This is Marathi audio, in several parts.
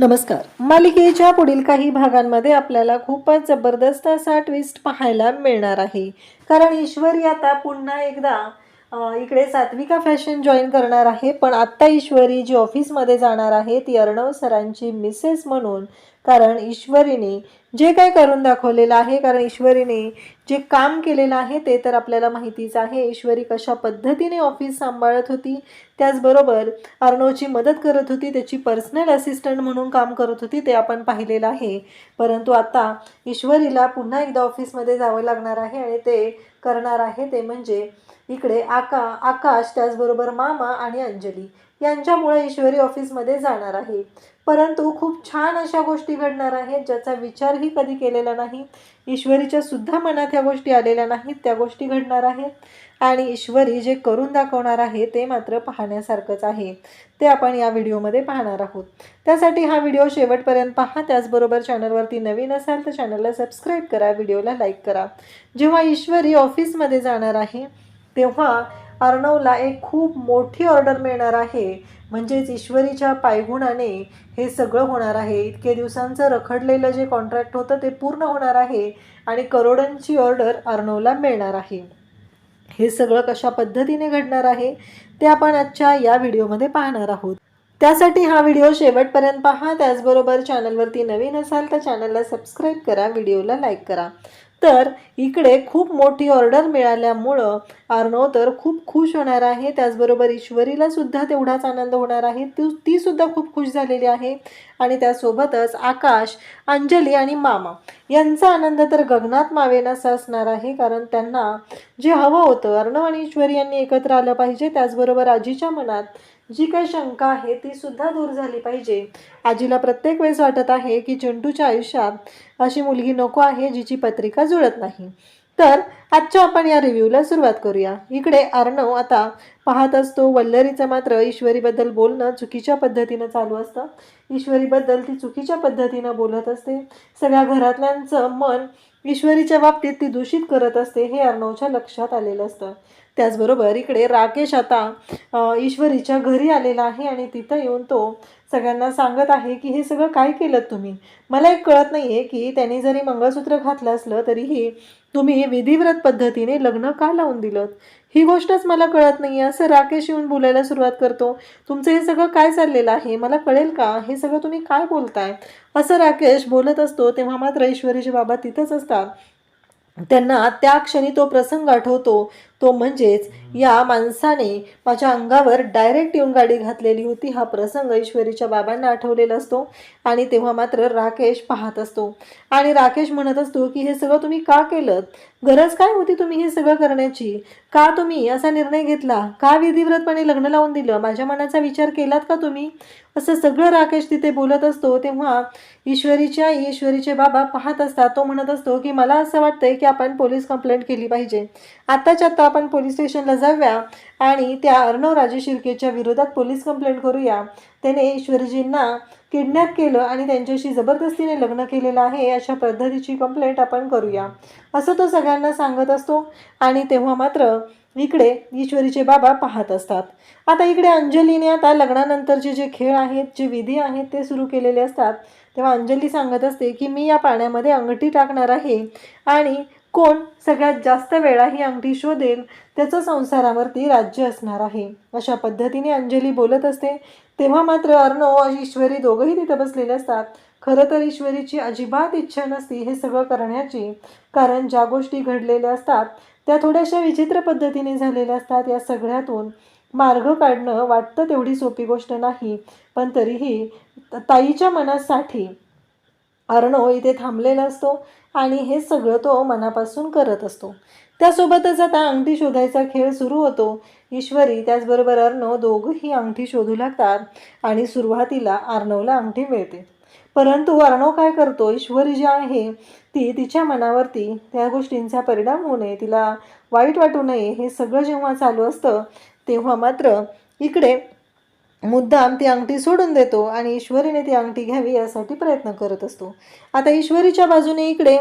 नमस्कार. मालिकेच्या पुढील काही भागांमध्ये आपल्याला खूपच जबरदस्त असा ट्विस्ट पाहायला मिळणार आहे. कारण ईश्वरी आता पुन्हा एकदा इकडे सात्विका फॅशन जॉईन करणार आहे पण आत्ता ईश्वरी जी ऑफिसमध्ये जाणार आहे ती अर्णव सरांची मिसेस म्हणून. कारण ईश्वरीने जे काय करून दाखवलेलं आहे कारण ईश्वरीने जे काम केलेलं आहे ते तर आपल्याला माहितीच आहे. ईश्वरी कशा पद्धतीने ऑफिस सांभाळत होती त्याचबरोबर अर्णवची मदत करत होती त्याची पर्सनल असिस्टंट म्हणून काम करत होती ते आपण पाहिलेलं आहे. परंतु आता ईश्वरीला पुन्हा एकदा ऑफिसमध्ये जावं लागणार आहे आणि ते करणार आहे ते म्हणजे इकडे आका आकाश त्याचबरोबर मामा आणि अंजली यांच्यामुळे ईश्वरी ऑफिसमध्ये जाणार आहे. परंतु खूप छान अशा गोष्टी घडणार आहेत ज्याचा विचारही कधी केलेला नाही. ईश्वरीच्या सुद्धा मनात ह्या गोष्टी आलेल्या नाहीत त्या गोष्टी घडणार आहेत. आणि ईश्वरी जे करून दाखवणार आहे ते मात्र पाहण्यासारखंच आहे. ते आपण या व्हिडिओमध्ये पाहणार आहोत. त्यासाठी हा व्हिडिओ शेवटपर्यंत पहा. त्याचबरोबर चॅनलवरती नवीन असाल तर चॅनलला सबस्क्राईब करा व्हिडिओला लाईक करा. जेव्हा ईश्वरी ऑफिसमध्ये जाणार आहे तेव्हा अर्णवला एक खूप मोठी ऑर्डर मिळणार आहे. म्हणजेच ईश्वरीच्या पायगुणाने हे सगळं होणार आहे. इतके दिवसांचं रखडलेलं जे कॉन्ट्रॅक्ट होतं ते पूर्ण होणार आहे आणि करोडांची ऑर्डर अर्णवला मिळणार आहे. हे सगळं कशा पद्धतीने घडणार आहे ते आपण आजच्या या व्हिडिओमध्ये पाहणार आहोत. त्यासाठी हा व्हिडिओ शेवटपर्यंत पहा. त्याचबरोबर चॅनलवरती नवीन असाल तर चॅनलला सबस्क्राईब करा. व्हिडिओला लाईक करा. तर इकडे खूप मोठी ऑर्डर मिळाल्यामुळं अर्णव तर खूप खुश होणार आहे. त्याचबरोबर ईश्वरीला सुद्धा तेवढाच आनंद होणार आहे. ती ती सुद्धा खूप खुश झालेली आहे. आणि त्यासोबतच आकाश अंजली आणि मामा यांचा आनंद तर गगनात मावेनासा असणार आहे. कारण त्यांना जे हवं होतं अर्णव आणि ईश्वरी यांनी एकत्र आलं पाहिजे. त्याचबरोबर आजीच्या मनात जी काही शंका आहे ती सुद्धा दूर झाली पाहिजे. आजीला प्रत्येक वेळेस वाटत आहे की चिंटूच्या आयुष्यात अशी मुलगी नको आहे जिची पत्रिका जुळत नाही. तर आजच्या आपण या रिव्ह्यूला सुरुवात करूया. इकडे अर्णव आता पाहत असतो वल्लरीचं मात्र ईश्वरीबद्दल बोलणं चुकीच्या पद्धतीनं चालू असतं. ईश्वरीबद्दल ती चुकीच्या पद्धतीनं बोलत असते. सगळ्या घरातल्यांचं मन ईश्वरीच्या बाबतीत ती दूषित करत असते हे अर्णवच्या लक्षात आलेलं असतं. त्याचबरोबर इकडे राकेश आता ईश्वरीच्या घरी आलेला आहे आणि तिथं येऊन तो सगळ्यांना सांगत आहे की हे सगळं काय केलं तुम्ही? मला एक कळत नाही आहे की त्यांनी जरी मंगळसूत्र घातलं असलं तरीही तुम्ही विधिव्रत पद्धतीने लग्न का लावून दिलं ही गोष्टच मला कळत नाही आहे असं राकेश येऊन बोलायला सुरुवात करतो तुमचं हे सगळं काय चाललेलं आहे? मला कळेल का? हे सगळं तुम्ही काय बोलताय? असं राकेश बोलत असतो तेव्हा मात्र ईश्वरीचे बाबा तिथंच असतात. त्यांना त्या क्षणी तो प्रसंग आठवतो. तो म्हणजेच या माणसाने माझ्या अंगावर डायरेक्ट येऊन गाडी घातलेली होती. हा प्रसंग ईश्वरीच्या बाबांना आठवलेला असतो आणि तेव्हा मात्र राकेश पाहत असतो. आणि राकेश म्हणत असतो की हे सगळं तुम्ही का केलं गरज काय होती तुम्ही हे सगळं करण्याची? का तुम्ही असा निर्णय घेतला? का विधिव्रतपणे लग्न लावून दिलं? माझ्या मनाचा विचार केलात का तुम्ही? असं सगळं राकेश तिथे बोलत असतो. तेव्हा ईश्वरीच्या आई ईश्वरीचे बाबा पाहत असतात. तो म्हणत असतो की मला असं वाटतंय की आपण पोलीस कंप्लेंट केली पाहिजे. आत्ताच्या आत्ता आपण पोलीस स्टेशनला जाऊया आणि त्या अर्णव राजे शिर्केच्या विरोधात पोलीस कंप्लेंट करूया. त्याने ईश्वरीजींना किडनॅप केलं आणि त्यांच्याशी जबरदस्तीने लग्न केलेलं आहे अशा पद्धतीची कंप्लेंट आपण करूया. असं तो सगळ्यांना सांगत असतो आणि तेव्हा मात्र इकडे ईश्वरीचे बाबा पाहत असतात. आता इकडे अंजलीने आता लग्नानंतरचे जे खेळ आहेत जे विधी आहेत ते सुरू केलेले असतात. तेव्हा अंजली सांगत असते की मी या पाण्यामध्ये अंगठी टाकणार आहे आणि कोण सगळ्यात जास्त वेळा ही अंगठी शोधेल त्याचं संसारावरती राज्य असणार आहे. अशा पद्धतीने अंजली बोलत असते. तेव्हा मात्र अर्णव आणि ईश्वरी दोघंही तिथं बसलेले असतात. खरं तर ईश्वरीची अजिबात इच्छा नसती हे सगळं करण्याची. कारण ज्या गोष्टी घडलेल्या असतात त्या थोड्याशा विचित्र पद्धतीने झालेल्या असतात या सगळ्यातून. मार्ग काढणं वाटतं तेवढी सोपी गोष्ट नाही पण तरीही ताईच्या मनासाठी अर्णव इथे थांबलेला असतो. आणि हे सगळं तो मनापासून करत असतो. त्यासोबतच आता अंगठी शोधायचा खेळ सुरू होतो. ईश्वरी त्याचबरोबर अर्णव दोघंही अंगठी शोधू लागतात आणि सुरुवातीला अर्णवला अंगठी मिळते. परंतु अर्णव काय करतो? ईश्वरी जी आहे ती तिच्या मनावरती त्या गोष्टींचा परिणाम होऊ नये. तिला वाईट वाटू नये. हे सगळं जेव्हा चालू असतं तेव्हा मात्र इकडे मुद्दाम ती अंगठी सोडून देतो आणि ईश्वरीने ती अंगठी घ्यावी यासाठी प्रयत्न करत असतो. आता ईश्वरीच्या बाजूने इकडे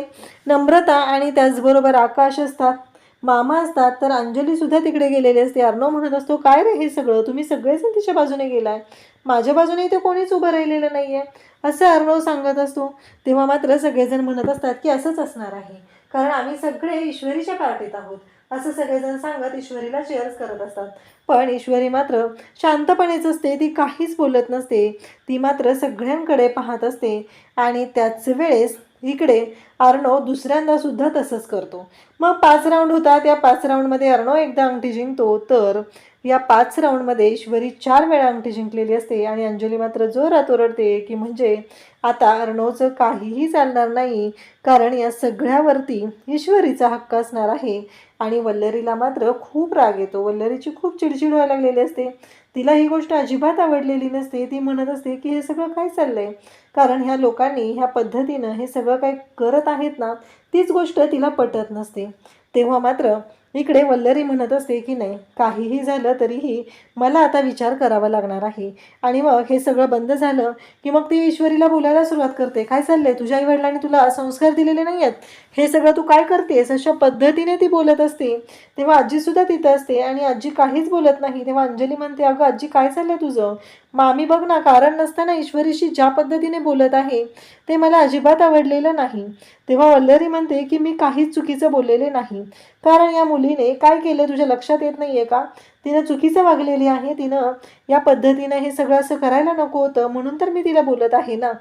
नम्रता आणि त्याचबरोबर आकाश असतात मामा असतात तर अंजलीसुद्धा तिकडे गेलेली असते. अर्णव म्हणत असतो काय रे हे सगळं? तुम्ही सगळेजण तिच्या बाजूने गेलाय. माझ्या बाजूने इथे कोणीच उभं राहिलेलं नाही आहे असं अर्णव सांगत असतो. तेव्हा मात्र सगळेजण म्हणत असतात की असंच असणार आहे. कारण आम्ही सगळे ईश्वरीच्या पार्टीत आहोत. असं सगळेजण सांगत ईश्वरीला शेअर्स करत असतात. पण ईश्वरी मात्र शांतपणेच असते ती काहीच बोलत नसते. ती मात्र सगळ्यांकडे पाहत असते आणि त्याच वेळेस इकडे अर्णव दुसऱ्यांदा सुद्धा तसंच करतो. मग पाच राऊंड होतात. या पाच राऊंडमध्ये अर्णव एकदा अंगठी जिंकतो. तर या पाच राऊंडमध्ये ईश्वरी चार वेळा अंगठी जिंकलेली असते आणि अंजली मात्र जोरात ओरडते की म्हणजे आता अर्णवचं काहीही चालणार नाही. कारण या सगळ्यावरती ईश्वरीचा हक्क असणार आहे. आणि वल्लरीला मात्र खूप राग येतो. वल्लरीची खूप चिडचिड व्हायला लागलेली असते. तिला ही गोष्ट अजिबात आवडलेली नसते. ती म्हणत असते की हे सगळं काय चाललंय? कारण ह्या लोकांनी ह्या पद्धतीनं हे सगळं काय करत आहेत ना तीच गोष्ट तिला पटत नसते. तेव्हा मात्र इकडे वल्लरी म्हणत असते की नाही काहीही झालं तरीही मला आता विचार करावा लागणार आहे. आणि मग हे सगळं बंद झालं की मग ती ईश्वरीला बोलायला सुरुवात करते. काय चाललंय? तुझ्या आईवडिलांनी तुला संस्कार दिलेले नाही आहेत हे सगळं तू काय करतेस? अशा पद्धतीने ती बोलत असते. तेव्हा आजीसुद्धा तिथं असते आणि आजी काहीच बोलत नाही. तेव्हा अंजली म्हणते अगं आजी काय चाललंय तुझं? मामी बघ ना कारण नसताना ईश्वरीशी ज्या पद्धतीने बोलत आहे ते मला अजिबात आवडलेलं नाही. तेव्हा वल्लरी म्हणते की मी काहीच चुकीचं बोललेले नाही. कारण या मुलीने काय केलं तुझ्या लक्षात येत नाही आहे का? तिनं चुकीचं वागलेली आहे तिनं या पद्धतीनं हे सगळं असं करायला नको होतं म्हणून तर मी तिला बोलत आहे ना.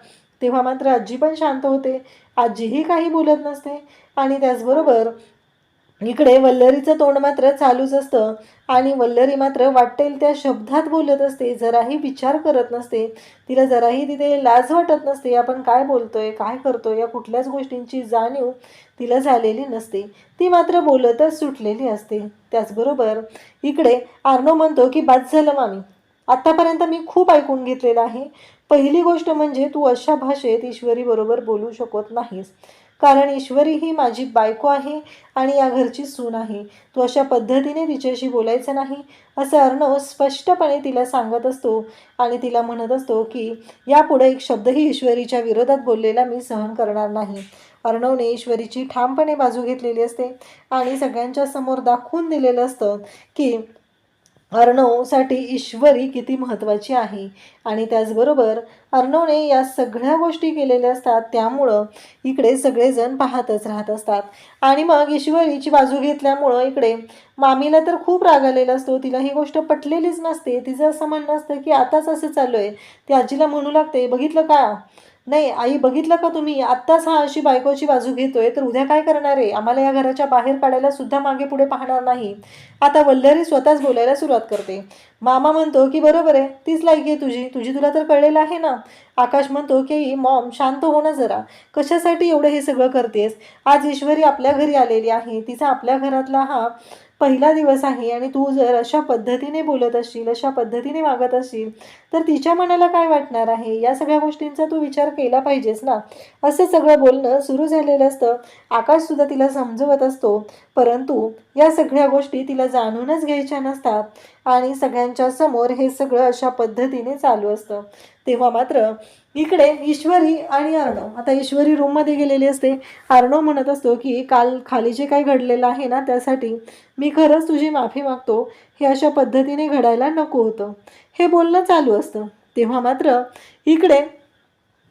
तेव्हा मात्र आजी पण शांत होते. आजीही काही बोलत नसते. आणि त्याचबरोबर इकडे वल्लरीचं तोंड मात्र चालूच असतं. आणि वल्लरी मात्र वाटेल त्या शब्दात बोलत असते जराही विचार करत नसते. तिला जराही तिथे लाज वाटत नसते आपण काय बोलतोय काय करतोय या कुठल्याच गोष्टींची जाणीव तिला झालेली नसते. ती मात्र बोलतच सुटलेली असते. त्याचबरोबर इकडे आर्नो म्हणतो की बाद झालं मामी. आत्तापर्यंत मी खूप ऐकून घेतलेलं आहे. पहिली गोष्ट म्हणजे तू अशा भाषेत ईश्वरीबरोबर बोलू शकत नाहीस. कारण ईश्वरी ही माझी बायको आहे आणि या घरची सून आहे. तू अशा पद्धतीने तिच्याशी बोलायचं नाही असं अर्णव स्पष्टपणे तिला सांगत असतो आणि तिला म्हणत असतो की यापुढे एक शब्दही ईश्वरीच्या विरोधात बोललेला मी सहन करणार नाही. अर्णवने ईश्वरीची ठामपणे बाजू घेतलेली असते आणि सगळ्यांच्या समोर दाखवून दिलेलं असतं की अर्णवसाठी ईश्वरी किती महत्त्वाची आहे? आणि त्याचबरोबर अर्णवने या सगळ्या गोष्टी केलेल्या असतात त्यामुळं इकडे सगळेजण पाहतच राहत असतात. आणि मग ईश्वरीची बाजू घेतल्यामुळं इकडे मामीला तर खूप राग आलेला असतो तिला ही गोष्ट पटलेलीच नसते. तिचं असं म्हणणं असतं की आताच असं चालू आहे ती आजीला म्हणू लागते बघितलं का? नाही आई बघितलं का तुम्ही? आत्ताच हा अशी बायकोची बाजू घेतोय तर उद्या काय करणार आहे? आम्हाला या घराच्या बाहेर काढायला सुद्धा मागे पुढे पाहणार नाही. आता वल्लरी स्वतःच बोलायला सुरुवात करते. मामा म्हणतो की बरोबर आहे तीच लायकी आहे तुझी. तुझी तुला तर कळलेलं आहे ना? आकाश म्हणतो की मॉम शांत हो ना जरा. कशासाठी एवढं हे सगळं करतेस? आज ईश्वरी आपल्या घरी आलेली आहे. तिचा आपल्या घरातला हा पहिला दिवस आहे आणि तू जर अशा पद्धतीने बोलत असशील अशा पद्धतीने वागत असशील तर तिच्या मनाला काय वाटणार आहे? या सगळ्या गोष्टींचा तू विचार केला पाहिजेस ना? असं सगळं बोलणं सुरू झालेलं असतं. आकाशसुद्धा तिला समजवत असतो. परंतु या सगळ्या गोष्टी तिला जाणूनच घ्यायच्या नसतात. आणि सगळ्यांच्या समोर हे सगळं अशा पद्धतीने चालू असतं. तेव्हा मात्र इकडे ईश्वरी आणि अर्णव आता ईश्वरी रूममध्ये गेलेली असते. अर्णव म्हणत असतो की काल खाली जे काही घडलेलं आहे ना त्यासाठी मी खरंच तुझी माफी मागतो. हे अशा पद्धतीने घडायला नको होतं. हे बोलणं चालू असतं. तेव्हा मात्र इकडे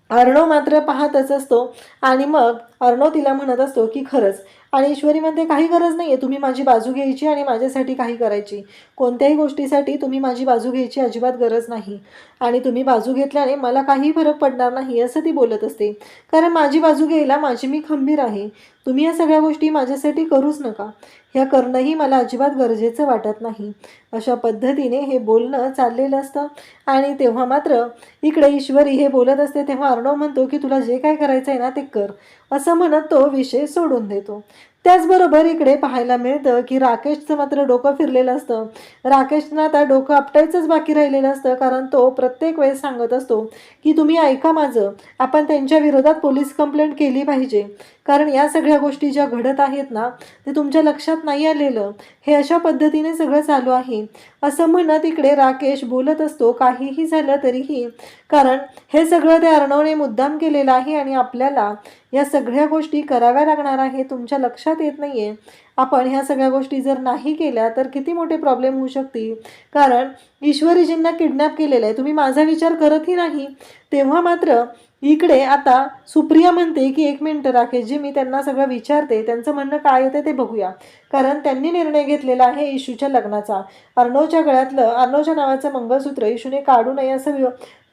अर्णव मात्र पाहतच असतो. आणि मग अर्णव तिला म्हणत असतो की खरंच आणि ईश्वरी म्हणते काही गरज नाही आहे तुम्ही माझी बाजू घ्यायची आणि माझ्यासाठी काही करायची. कोणत्याही गोष्टीसाठी तुम्ही माझी बाजू घ्यायची अजिबात गरज नाही. आणि तुम्ही बाजू घेतल्याने मला काही फरक पडणार नाही असं ती बोलत असते. कारण माझी बाजू घ्यायला माझी मी खंबीर आहे. तुम्ही या सगळ्या गोष्टी माझ्यासाठी करूच नका. ह्या करणंही मला अजिबात गरजेचं वाटत नाही. अशा पद्धतीने हे बोलणं चाललेलं असतं. आणि तेव्हा मात्र इकडे ईश्वरी हे बोलत असते तेव्हा अर्णव म्हणतो की तुला जे काय करायचं आहे ना ते कर. असं म्हणत तो विषय सोडून देतो. त्याचबरोबर इकडे पाहायला मिळतं की राकेशचं मात्र डोकं फिरलेलं असतं. राकेशनं आता डोकं आपटायचंच बाकी राहिलेलं असतं कारण तो प्रत्येक वेळेस सांगत असतो की तुम्ही ऐका माझं. आपण त्यांच्या विरोधात पोलीस कंप्लेंट केली पाहिजे. कारण या सगळ्या गोष्टी ज्या घडत आहेत ना ते तुमच्या लक्षात नाही आलेलं. हे अशा पद्धतीने सगळं चालू आहे. असं म्हणत इकडे राकेश बोलत असतो काहीही झालं तरीही. कारण हे सगळं ते अर्णवने मुद्दाम केलेलं आहे आणि आपल्याला या सगळ्या गोष्टी कराव्या लागणार आहे तुमच्या लक्षात येत नाही आहे आपण ह्या सगळ्या गोष्टी जर नाही केल्या तर किती मोठे प्रॉब्लेम होऊ शकतील कारण ईश्वरीजींना किडनॅप केलेलं आहे. तुम्ही माझा विचार करतही नाही. तेव्हा मात्र इकडे आता सुप्रिया म्हणते की एक मिनटं राकेशजी मी त्यांना सगळं विचारते. त्यांचं म्हणणं काय येतं ते बघूया. कारण त्यांनी निर्णय घेतलेला आहे इशूच्या लग्नाचा. अर्णवच्या गळ्यातलं अर्णवच्या नावाचं मंगळसूत्र इशूने काढू नये असं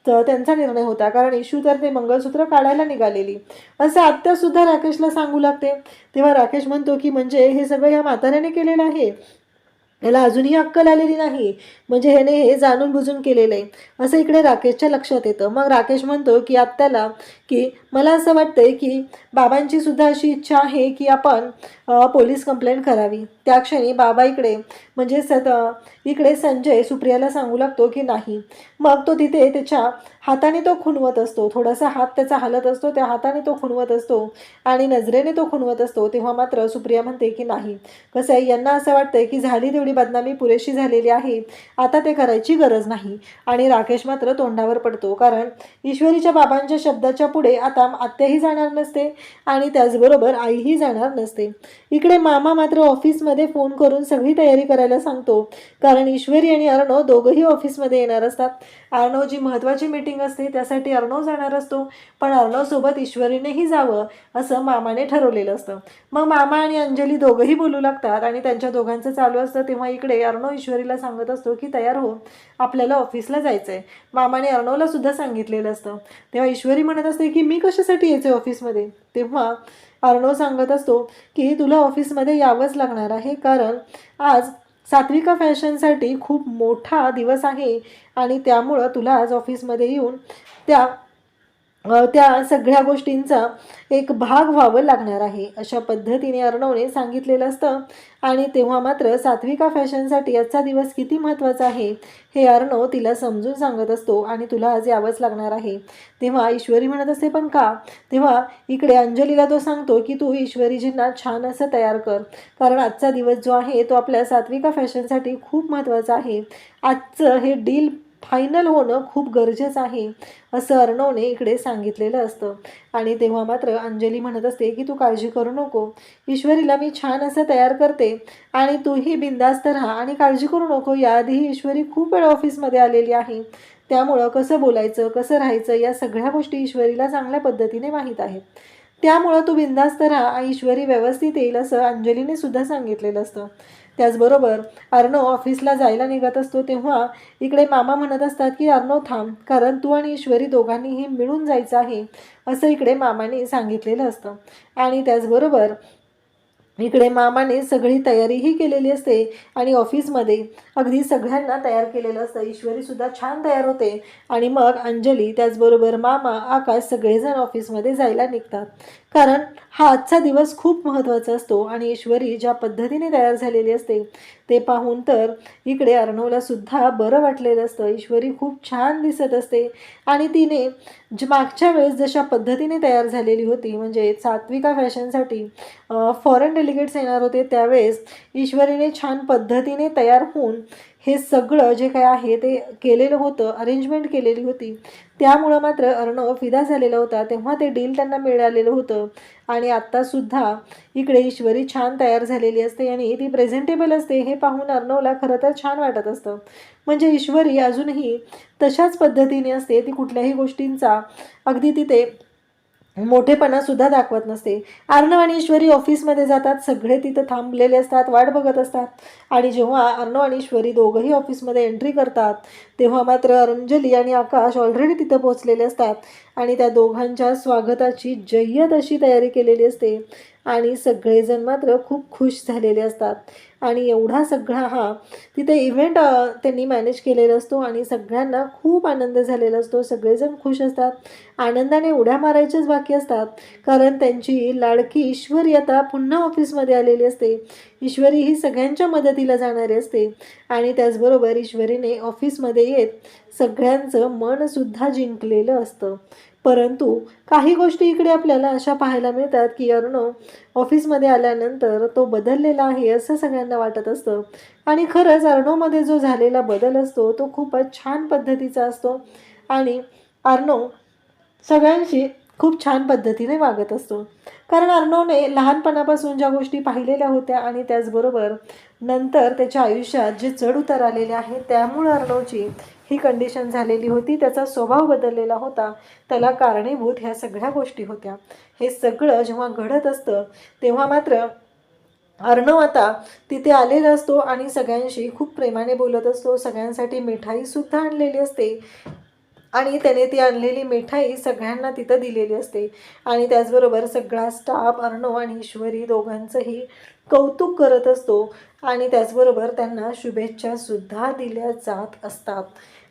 त्यांचा निर्णय होता. कारण इशू तर ते मंगळसूत्र काढायला निघालेली. असं आत्यासुद्धा राकेशला सांगू लागते. तेव्हा राकेश म्हणतो की म्हणजे हे सगळं ह्या म्हाताऱ्याने केलेलं आहे. याला अजूनही अक्कल आलेली नाही. म्हणजे ह्याने हे जाणून बुजून केलेलं आहे असं इकडे राकेशच्या लक्षात येतं. मग राकेश म्हणतो की आत्याला की मला असं वाटतंय की बाबांची सुद्धा अशी इच्छा आहे की आपण पोलीस कंप्लेंट करावी. त्या क्षणी बाबा इकडे म्हणजे सत इकडे संजय सुप्रियाला सांगू लागतो की नाही. मग तो तिथे त्याच्या हाताने तो खुणवत असतो. थोडासा हात त्याचा हलत असतो त्या हाताने तो खुणवत असतो आणि नजरेने तो खुणवत असतो. तेव्हा मात्र सुप्रिया म्हणते की नाही. कसं आहे यांना असं वाटतंय की झाली तेवढी बदनामी पुरेशी झालेली आहे. आता ते करायची गरज नाही. आणि राकेश मात्र तोंडावर पडतो. कारण ईश्वरीच्या बाबांच्या शब्दाच्या पुढे आता आत्याही जाणार नसते आणि त्याचबरोबर आईही जाणार नसते. इकडे मामा मात्र ऑफिसमध्ये फोन करून सगळी तयारी करायला सांगतो. कारण ईश्वरी आणि अर्णव दोघंही ऑफिसमध्ये येणार असतात. अर्णव जी महत्त्वाची मीटिंग असते त्यासाठी अर्णव जाणार असतो. पण अर्णवसोबत ईश्वरीनेही जावं असं मामाने ठरवलेलं असतं. मग मामा आणि अंजली दोघंही बोलू लागतात आणि त्यांच्या दोघांचं चालू असतं तेव्हा इकडे अर्णव ईश्वरीला सांगत असतो की तयार हो आपल्याला ऑफिसला जायचं आहे मामाने अर्णवला सुद्धा सांगितलेलं असतं. तेव्हा ईश्वरी म्हणत असते की मी कशासाठी यायचे ऑफिसमध्ये? तेव्हा अर्णव सांगत असतो की तुला ऑफिसमध्ये यावंच लागणार आहे कारण आज सात्विका फॅशनसाठी खूप मोठा दिवस आहे आणि त्यामुळं तुला आज ऑफिसमध्ये येऊन त्या त्या सगळ्या गोष्टींचा एक भाग व्हावं लागणार आहे. अशा पद्धतीने अर्णवने सांगितलेलं असतं. आणि तेव्हा मात्र सात्विका फॅशनसाठी आजचा दिवस किती महत्त्वाचा आहे हे अर्णव तिला समजून सांगत असतो आणि तुला आज यावंच लागणार आहे. तेव्हा ईश्वरी म्हणत असते पण का? तेव्हा इकडे अंजलीला तो सांगतो की तू ईश्वरीजींना छान असं तयार कर. कारण आजचा दिवस जो आहे तो आपल्या सात्विका फॅशनसाठी खूप महत्त्वाचा आहे. आजचं हे डील फायनल होणं खूप गरजेचं आहे असं अर्णवने इकडे सांगितलेलं असतं. आणि तेव्हा मात्र अंजली म्हणत असते की तू काळजी करू नको. ईश्वरीला मी छान असं तयार करते. आणि तूही बिंदास्त राहा आणि काळजी करू नको. याआधीही ईश्वरी खूप वेळा ऑफिसमध्ये आलेली आहे. त्यामुळं कसं बोलायचं कसं राहायचं या सगळ्या गोष्टी ईश्वरीला चांगल्या पद्धतीने माहीत आहेत. त्यामुळं तू बिंदास्त राहा. आणि ईश्वरी व्यवस्थित येईल असं अंजलीने सुद्धा सांगितलेलं असतं. त्याचबरोबर अर्णव ऑफिसला जायला निघत असतो तेव्हा इकडे मामा म्हणत असतात की अर्णव थांब कारण तू आणि ईश्वरी दोघांनीही मिळून जायचं आहे असं इकडे मामाने सांगितलेलं असतं. आणि त्याचबरोबर इकडे मामाने सगळी तयारीही केलेली असते आणि ऑफिसमध्ये अगदी सगळ्यांना तयार केलेलं असतं. ईश्वरीसुद्धा छान तयार होते. आणि मग अंजली त्याचबरोबर मामा आकाश सगळेजण ऑफिसमध्ये जायला निघतात. कारण हा आजचा दिवस खूप महत्त्वाचा असतो आणि ईश्वरी ज्या पद्धतीने तयार झालेली असते ते पाहून तर इकडे अर्णवलासुद्धा बरं वाटलेलं असतं. ईश्वरी खूप छान दिसत असते. आणि तिने ज मागच्या वेळेस जशा पद्धतीने तयार झालेली होती म्हणजे सात्विका फॅशनसाठी फॉरेन डेलिगेट्स येणार होते त्यावेळेस ईश्वरीने छान पद्धतीने तयार होऊन हे सगळं जे काय आहे ते केलेलं होतं अरेंजमेंट केलेली होती. त्यामुळं मात्र अर्णव फिदा झालेला होता तेव्हा ते डील त्यांना मिळालेलं होतं. आणि आत्तासुद्धा इकडे ईश्वरी छान तयार झालेली असते आणि ती प्रेझेंटेबल असते हे पाहून अर्णवला खरं तर छान वाटत असतं. म्हणजे ईश्वरी अजूनही तशाच पद्धतीने असते ती कुठल्याही गोष्टींचा अगदी तिथे मोठेपणासुद्धा दाखवत नसते. अर्णव आणि ईश्वरी ऑफिसमध्ये जातात सगळे तिथं थांबलेले असतात वाट बघत असतात. आणि जेव्हा अर्णव आणि ईश्वरी दोघंही ऑफिसमध्ये एंट्री करतात तेव्हा मात्र अंजली आणि आकाश ऑलरेडी तिथं पोहोचलेले असतात. आणि त्या दोघांच्या स्वागताची जय्यत अशी तयारी केलेली असते. आणि सगळेजण मात्र खूप खुश झालेले असतात. आणि एवढा सगळा हा तिथे इव्हेंट त्यांनी मॅनेज केलेला असतो आणि सगळ्यांना खूप आनंद झालेला असतो. सगळेजण खुश असतात. आनंदाने उड्या मारायच्याच बाकी असतात. कारण त्यांची लाडकी ईश्वरी आता पुन्हा ऑफिसमध्ये आलेली असते. ईश्वरी ही सगळ्यांच्या मदतीला जाणारी असते. आणि त्याचबरोबर ईश्वरीने ऑफिसमध्ये येत सगळ्यांचं मनसुद्धा जिंकलेलं असतं. परंतु काही गोष्टी इकडे आपल्याला अशा पाहायला मिळतात की अर्णव ऑफिसमध्ये आल्यानंतर तो बदललेला आहे असं सगळ्यांना वाटत असतं. आणि खरंच अर्णवमध्ये जो झालेला बदल असतो तो खूपच छान पद्धतीचा असतो. आणि अर्णव सगळ्यांशी खूप छान पद्धतीने वागत असतो. कारण अर्णवने लहानपणापासून ज्या गोष्टी पाहिलेल्या होत्या आणि त्याचबरोबर नंतर त्याच्या आयुष्यात जे चढउतार आलेले आहेत त्यामुळे अर्णवची ही कंडिशन झालेली होती त्याचा स्वभाव बदललेला होता. त्याला कारणीभूत ह्या सगळ्या गोष्टी होत्या. हे सगळं जेव्हा घडत असतं तेव्हा मात्र अर्णव आता तिथे आलेला असतो आणि सगळ्यांशी खूप प्रेमाने बोलत असतो. सगळ्यांसाठी मिठाईसुद्धा आणलेली असते आणि त्याने ती आणलेली मिठाई सगळ्यांना तिथं दिलेली असते. आणि त्याचबरोबर सगळा स्टाफ अर्णव आणि ईश्वरी दोघांचंही कौतुक करत असतो आणि त्याचबरोबर त्यांना शुभेच्छासुद्धा दिल्या जात असतात.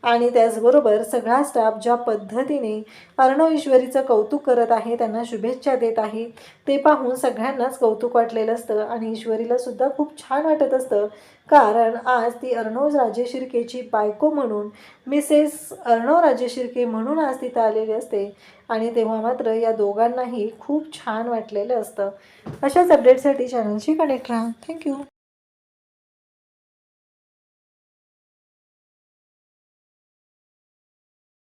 आणि त्याचबरोबर सगळा स्टाफ ज्या पद्धतीने अर्णव ईश्वरीचं कौतुक करत आहे त्यांना शुभेच्छा देत आहे ते पाहून सगळ्यांनाच कौतुक वाटलेलं असतं आणि ईश्वरीला सुद्धा खूप छान वाटत असतं. कारण आज ती अर्णव राजे शिर्केची बायको म्हणून मिसेस अर्णव राजे शिर्के म्हणून आज तिथं आलेली असते आणि तेव्हा मात्र या दोघांनाही खूप छान वाटलेलं असतं. अशाच अपडेटसाठी चॅनलशी कनेक्ट राहा. थँक्यू